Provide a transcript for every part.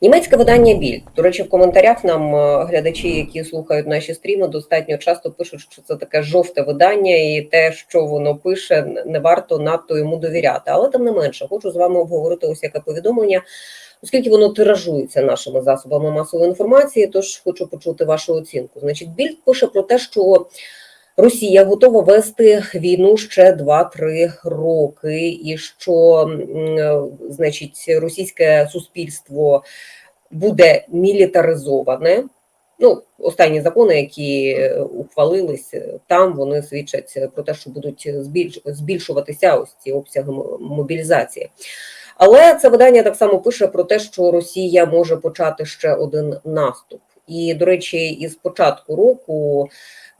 Німецьке видання Біль. До речі, в коментарях нам е, глядачі, які слухають наші стріми, достатньо часто пишуть, що це таке жовте видання, і те, що воно пише, не варто надто йому довіряти. Але тим не менше, хочу з вами обговорити ось яке повідомлення, оскільки воно тиражується нашими засобами масової інформації. Тож хочу почути вашу оцінку. Значить, біль пише про те, що. Росія готова вести війну ще 2-3 роки, і що значить російське суспільство буде мілітаризоване. Ну, останні закони, які е, ухвалились е, там, вони свідчать про те, що будуть збільш, збільшуватися ось ці обсяги мобілізації. Але це видання так само пише про те, що Росія може почати ще один наступ. І, до речі, із початку року е,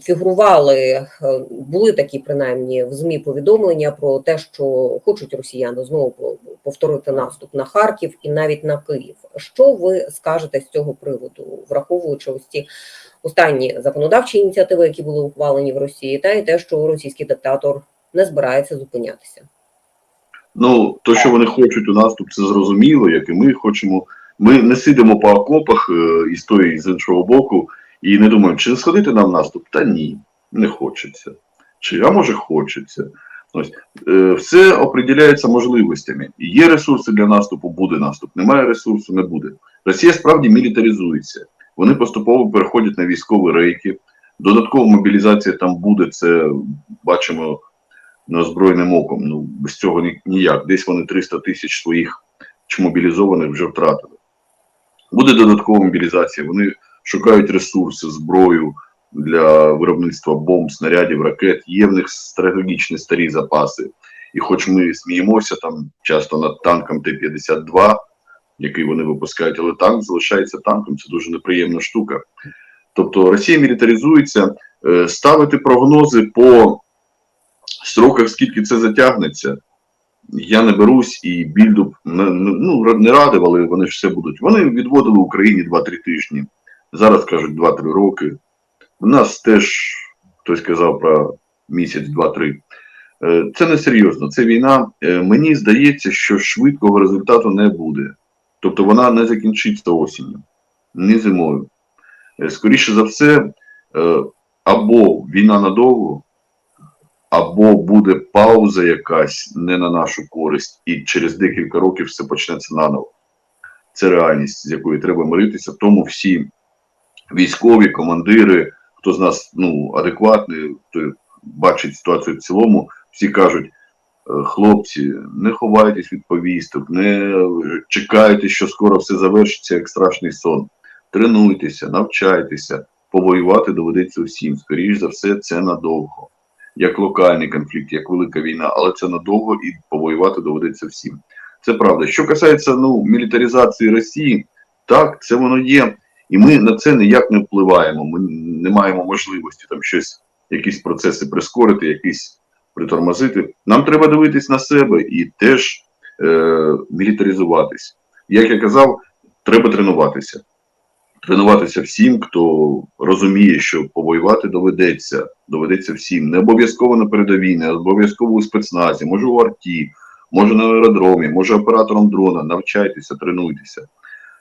фігурували, е, були такі принаймні в ЗМІ повідомлення про те, що хочуть росіяни знову по- повторити наступ на Харків і навіть на Київ. Що ви скажете з цього приводу, враховуючи ось ці останні законодавчі ініціативи, які були ухвалені в Росії, та й те, що російський диктатор не збирається зупинятися? Ну, то, що вони хочуть у наступ, це зрозуміло, як і ми хочемо. Ми не сидимо по окопах е, і з тої, з іншого боку, і не думаємо, чи сходити нам наступ? Та ні, не хочеться. Чи а може хочеться. Ось е, все определяється можливостями. Є ресурси для наступу, буде наступ. Немає ресурсу, не буде. Росія справді мілітаризується. Вони поступово переходять на військові рейки. Додаткова мобілізація там буде. Це бачимо неозброєним оком. Ну без цього ніяк. Десь вони 300 тисяч своїх чи мобілізованих вже втратили. Буде додаткова мобілізація. Вони шукають ресурси, зброю для виробництва бомб, снарядів, ракет. Є в них стратегічні старі запаси. І хоч ми сміємося там часто над танком Т-52, який вони випускають, але танк залишається танком. Це дуже неприємна штука. Тобто Росія мілітаризується, Е, ставити прогнози по сроках, скільки це затягнеться, я не берусь і більду ну, не радив, але вони ж все будуть. Вони відводили Україні 2-3 тижні. Зараз кажуть 2-3 роки. У нас теж хтось казав про місяць, два-три. Е, Це не серйозно. Це війна. Е, Мені здається, що швидкого результату не буде. Тобто вона не закінчиться осінню, ні зимою. Е, Скоріше за все, або війна надовго, або буде пауза якась не на нашу користь, і через декілька років все почнеться наново. Це реальність, з якою треба миритися. Тому всі військові, командири, хто з нас ну, адекватний, хто бачить ситуацію в цілому, всі кажуть. «Е, Хлопці, не ховайтесь від повісток, не чекайте, що скоро все завершиться як страшний сон. Тренуйтеся, навчайтеся, повоювати доведеться всім. Скоріш за все, це надовго. Як локальний конфлікт, як велика війна, але це надовго і повоювати доведеться всім. Це правда. Що касається ну, мілітаризації Росії, так, це воно є. І ми на це ніяк не впливаємо. Ми не маємо можливості там щось, якісь процеси прискорити, якісь притормозити. Нам треба дивитись на себе і теж е, мілітаризуватись. Як я казав, треба тренуватися. Тренуватися всім, хто розуміє, що повоювати доведеться, доведеться всім. Не обов'язково на передовій, не обов'язково у спецназі, може у арті, може на аеродромі, може оператором дрона. Навчайтеся, тренуйтеся.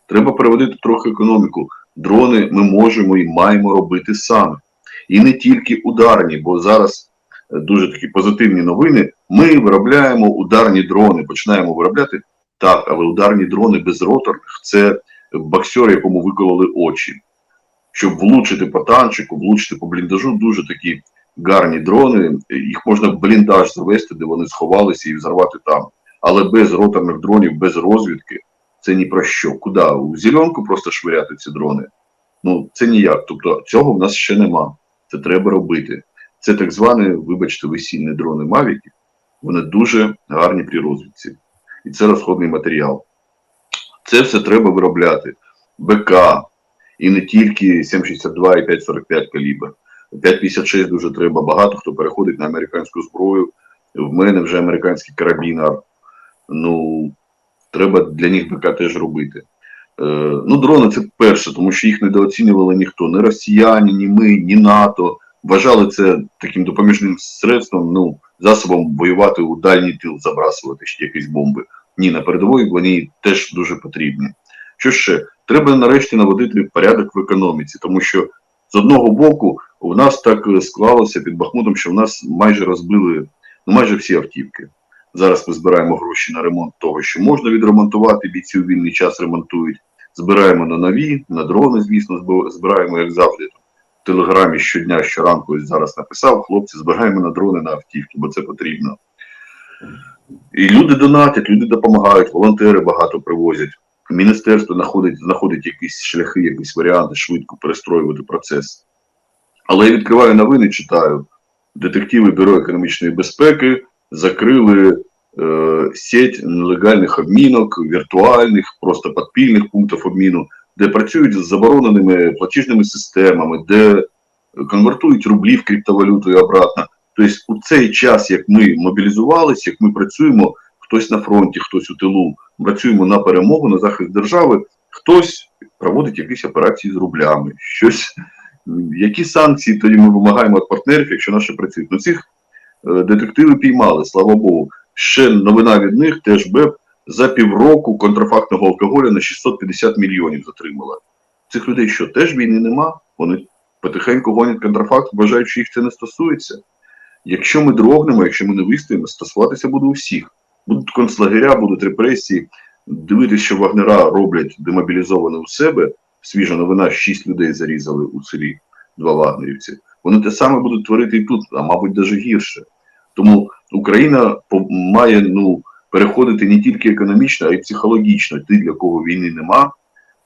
Треба переводити трохи економіку. Дрони ми можемо і маємо робити саме. І не тільки ударні, бо зараз е, дуже такі позитивні новини. Ми виробляємо ударні дрони, починаємо виробляти так, але ударні дрони безроторних це боксер, якому викололи очі. Щоб влучити по танчику, влучити по бліндажу, дуже такі гарні дрони. Їх можна в бліндаж завести, де вони сховалися і взорвати там. Але без роторних дронів, без розвідки, це ні про що. Куди? У зеленку просто швиряти ці дрони. Ну, це ніяк. Тобто цього в нас ще нема. Це треба робити. Це так звані, вибачте, весільні дрони Мавіки. Вони дуже гарні при розвідці. І це розходний матеріал. Це все треба виробляти. БК, і не тільки 7,62 і 5,45 калібр. 5,56 дуже треба. Багато хто переходить на американську зброю. В мене вже американський карабінар. Ну, треба для них БК теж робити. Е, ну, дрони це перше, тому що їх недооцінювали ніхто. Ні росіяни, ні ми, ні НАТО. Вважали це таким допоміжним средством, ну, засобом воювати у дальній тил, забрасувати ще якісь бомби. Ні, на передовій вони теж дуже потрібні. Що ще? Треба нарешті наводити порядок в економіці, тому що з одного боку у нас так е, склалося під Бахмутом, що в нас майже розбили ну, майже всі автівки. Зараз ми збираємо гроші на ремонт того, що можна відремонтувати, бійці у вільний час ремонтують. Збираємо на нові, на дрони, звісно, збираємо, як завжди. В телеграмі щодня, щоранку ось зараз написав, хлопці, збираємо на дрони на автівки, бо це потрібно. І люди донатять, люди допомагають, волонтери багато привозять. Міністерство знаходить, знаходить якісь шляхи, якісь варіанти швидко перестроювати процес. Але я відкриваю новини, читаю. Детективи Бюро економічної безпеки закрили сеть нелегальних обмінок, віртуальних, просто підпільних пунктів обміну, де працюють з забороненими платіжними системами, де конвертують рублі в криптовалюту і обратно. Тобто, у цей час, як ми мобілізувалися, як ми працюємо, хтось на фронті, хтось у тилу, працюємо на перемогу, на захист держави, хтось проводить якісь операції з рублями, щось. Які санкції тоді ми вимагаємо від партнерів, якщо наші працюють? Ну цих е, детективи піймали, слава Богу. Ще новина від них теж БЕП за півроку контрафактного алкоголю на 650 мільйонів затримала. Цих людей що теж війни нема? Вони потихеньку гонять контрафакт, вважають, що їх це не стосується. Якщо ми дрогнемо, якщо ми не вистоїмо, стосуватися буде у всіх. Будуть концлагеря, будуть репресії. Дивитися, що вагнера роблять демобілізоване у себе. Свіжа новина, шість людей зарізали у селі, два вагнерівці. Вони те саме будуть творити і тут, а мабуть, навіть гірше. Тому Україна має ну, переходити не тільки економічно, а й психологічно. Ті, для кого війни нема,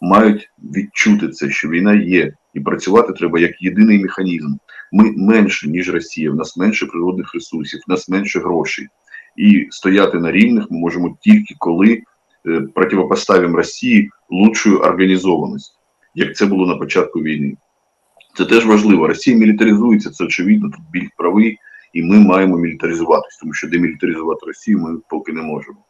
мають відчути це, що війна є, і працювати треба як єдиний механізм. Ми менше, ніж Росія, в нас менше природних ресурсів, в нас менше грошей. І стояти на рівних ми можемо тільки коли е, противопоставимо Росії лучшою організованість, як це було на початку війни. Це теж важливо. Росія мілітаризується, це очевидно, тут біль правий, і ми маємо мілітаризуватись, тому що демілітаризувати Росію ми поки не можемо.